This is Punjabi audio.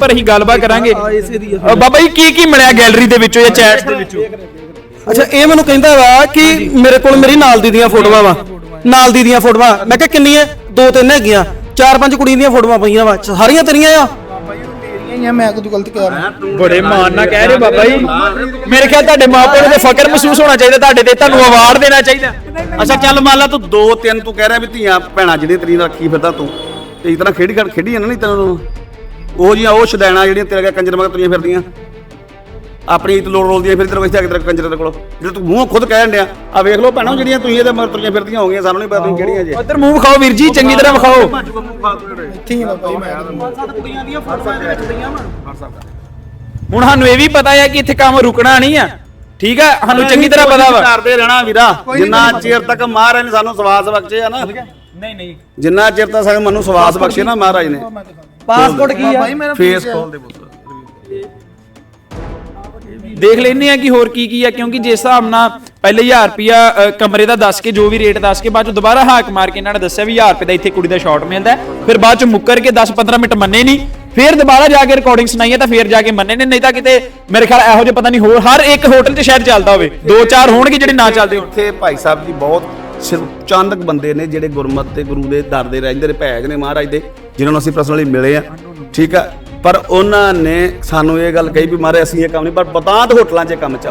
ਪਰ ਅਸੀਂ ਗੱਲਬਾਤ ਕਰਾਂਗੇ। ਅ, ਬਾਬਾ ਜੀ ਕੀ ਕੀ ਮਿਲਿਆ ਗੈਲਰੀ ਦੇ ਵਿੱਚੋਂ ਜਾਂ ਚੈਟਸ ਦੇ ਵਿੱਚੋਂ? ਅੱਛਾ ਇਹ ਮੈਨੂੰ ਕਹਿੰਦਾ ਵਾ ਕਿ ਮੇਰੇ ਕੋਲ ਮੇਰੀ ਨਾਲ ਦੀ ਦੀਆਂ ਫੋਟੋਆਂ ਵਾ। ਨਾਲ ਦੀ ਦੀਆਂ ਫੋਟੋਆਂ। ਮੈਂ ਕਿਹਾ ਕਿੰਨੀਆਂ? ਦੋ ਤਿੰਨ ਹੈਗੀਆਂ। ਚਾਰ ਪੰਜ ਕੁੜੀਆਂ ਦੀਆਂ ਫੋਟੋਆਂ ਪਈਆਂ ਵਾ। ਸਾਰੀਆਂ ਤੇਰੀਆਂ ਆ? ਇਹ ਮੈਂ ਕੁਝ ਗਲਤ ਕਿਹਾ ਬੜੇ ਮਾਣ ਨਾਲ ਕਹਿ ਰਹੇ ਬਾਬਾ ਜੀ। ਮੇਰੇ ਖਿਆਲ ਤੁਹਾਡੇ ਮਾਪਿਆਂ ਨੂੰ ਤੇ ਫਕਰ ਮਹਿਸੂਸ ਹੋਣਾ ਚਾਹੀਦਾ ਤੁਹਾਡੇ ਤੇ ਤੁਹਾਨੂੰ ਅਵਾਰਡ ਦੇਣਾ ਚਾਹੀਦਾ। ਅੱਛਾ ਚੱਲ ਮੰਨ ਲਾ ਤੂੰ ਦੋ ਤਿੰਨ ਤੂੰ ਕਹਿ ਰਿਹਾ ਵੀ ਧੀਆਂ ਭੈਣਾਂ ਜਿਹੜੇ ਤੇਰੀ ਨਾਲ ਰੱਖੀ ਫਿਰਦਾ ਤੂੰ। ਤੇ ਇਸ ਤਰ੍ਹਾਂ ਖੇਡੀ ਖੜ ਖੇਡੀ ਜਾਂਦਾ ਨਹੀਂ ਤੈਨੂੰ? ਉਹ ਜੀਆਂ ਉਹ ਸ਼ਦੈਣਾ ਜਿਹੜੀਆਂ ਤੇਰੇ ਅੱਗੇ ਕੰਜਰ ਮਗਰ ਤੁਰੀਆਂ ਫਿਰਦੀਆਂ। ਆਪਣੀ ਇੱਜ਼ਤ ਲੋੜ ਰੋਲਦੀਆਂ ਫਿਰ ਤੇਰੇ ਕੋਲ ਇੱਥੇ ਆ ਕੇ ਤੇਰੇ ਕੰਜਰ ਦੇ ਕੋਲ। ਜਿਹੜੇ ਤੂੰ ਮੂੰਹ ਖੁਦ ਕਹਿਣ ਡਿਆ ਆ ਵੇਖ ਲਓ ਭੈਣਾਂ ਜਿਹੜੀਆਂ ਤੁਸੀਂ ਇਹਦੇ ਮਗਰ ਤੁਰੀਆਂ ਫਿਰਦੀਆਂ ਹੋਗੀਆਂ ਸਾਨੂੰ ਨਹੀਂ ਪਤਾ ਤੁਸੀਂ ਕਿਹੜੀਆਂ ਜੇ। ਉਧਰ ਮੂੰਹ ਵਿਖਾਓ ਵੀਰ ਜੀ ਚੰਗੀ ਤਰ੍ਹਾਂ ਵਿਖਾਓ। ਹੈ ਮੈਂ ਹੁਣ ਸਾਨੂੰ ਇਹ ਵੀ ਪਤਾ ਹੈ ਕਿ ਇੱਥੇ ਕੰਮ ਰੁਕਣਾ ਨਹੀਂ ਆ। ਠੀਕ ਆ ਸਾਨੂੰ ਚੰਗੀ ਤਰ੍ਹਾਂ ਪਤਾ ਵਾ। ਕਰਦੇ ਰਹਿਣਾ ਵੀਰਾ ਜਿੰਨਾ ਚਿਰ ਤੱਕ ਮਹਾਰਾਜ ਨੇ ਸਾਨੂੰ ਸਵਾਸ ਬਖਸ਼ੇ ਆ ਨਾ। ਨਹੀਂ ਨਹੀਂ ਜਿੰਨਾ ਚਿਰ ਤੱਕ ਸਾਨੂੰ ਮਨੂੰ ਸਵਾਸ ਬਖਸ਼ੇ ਨਾ ਮਹਾਰਾਜ ਨੇ। ਪਾਸਪੋਰਟ ਕੀ ਆ? ਫੇਸ ਖੋਲ ਦੇ ਪੁੱਤ। ਦੇਖ ਲੈਨੇ ਆ ਕਿ ਹੋਰ ਕੀ ਕੀ ਆ ਕਿਉਂਕਿ ਜਿਸ ਹਿਸਾਬ ਨਾਲ ਪਹਿਲੇ 1000 ਰੁਪਿਆ ਕਮਰੇ ਦਾ ਦੱਸ ਕੇ ਜੋ ਵੀ ਰੇਟ ਦੱਸ ਕੇ ਬਾਅਦ ਚ ਦੁਬਾਰਾ ਹਾਕ ਮਾਰ ਕੇ ਇਹਨਾਂ ਨੇ ਦੱਸਿਆ ਵੀ 1000 ਰੁਪਏ ਦਾ ਇੱਥੇ ਕੁੜੀ ਦਾ ਸ਼ਾਟ ਮਿਲਦਾ। ਫਿਰ ਬਾਅਦ ਚ ਮੁੱਕਰ ਕੇ 10-15 ਮਿੰਟ ਮੰਨੇ ਨਹੀਂ। ਫਿਰ ਦੁਬਾਰਾ ਜਾ ਕੇ ਰਿਕਾਰਡਿੰਗ ਸੁਣਾਈ ਤਾਂ ਫਿਰ ਜਾ ਕੇ ਮੰਨੇ ਨੇ ਨਹੀਂ ਤਾਂ ਕਿਤੇ ਮੇਰੇ ਖਿਆਲ ਇਹੋ ਜਿਹੇ ਪਤਾ ਨਹੀਂ ਹੋਰ ਹਰ ਇੱਕ ਹੋਟਲ 'ਚ ਸ਼ਾਇਦ ਚੱਲਦਾ ਹੋਵੇ। ਦੋ ਚਾਰ ਹੋਣਗੇ ਜਿਹੜੇ ਨਾ ਚੱਲਦੇ ਹੋਣ। ਇੱਥੇ ਭਾਈ ਸਾਹਿਬ ਜੀ ਬਹੁਤ ਸਿਰਫ ਚਾਂਦਕ ਬੰਦੇ ਨੇ ਜਿਹੜੇ ਗੁਰਮਤ ਤੇ ਗੁਰੂ ਦੇ ਦਰ ਦੇ ਰਹਿੰਦੇ ਨੇ ਭੈਜ ਨੇ, ਮਹਾਰਾਜ ਦੇ, ਜਿਨ੍ਹਾਂ ਨੂੰ ਅਸੀਂ ਪਰਸਨਲੀ ਮਿਲੇ ਆ। ਠੀਕ ਆ? ਪਰ ਉਹਨਾਂ ਨੇ ਸਾਨੂੰ ਇਹ ਗੱਲ ਕਹੀ ਵੀ ਮਹਾਰਾਜ ਅਸੀਂ ਇਹ ਕੰਮ ਨਹੀਂ, ਪਰ ਬਤਾਂਤ ਹੋਟਲਾਂ 'ਚ ਇਹ ਕੰਮ ਚੱਲਦਾ।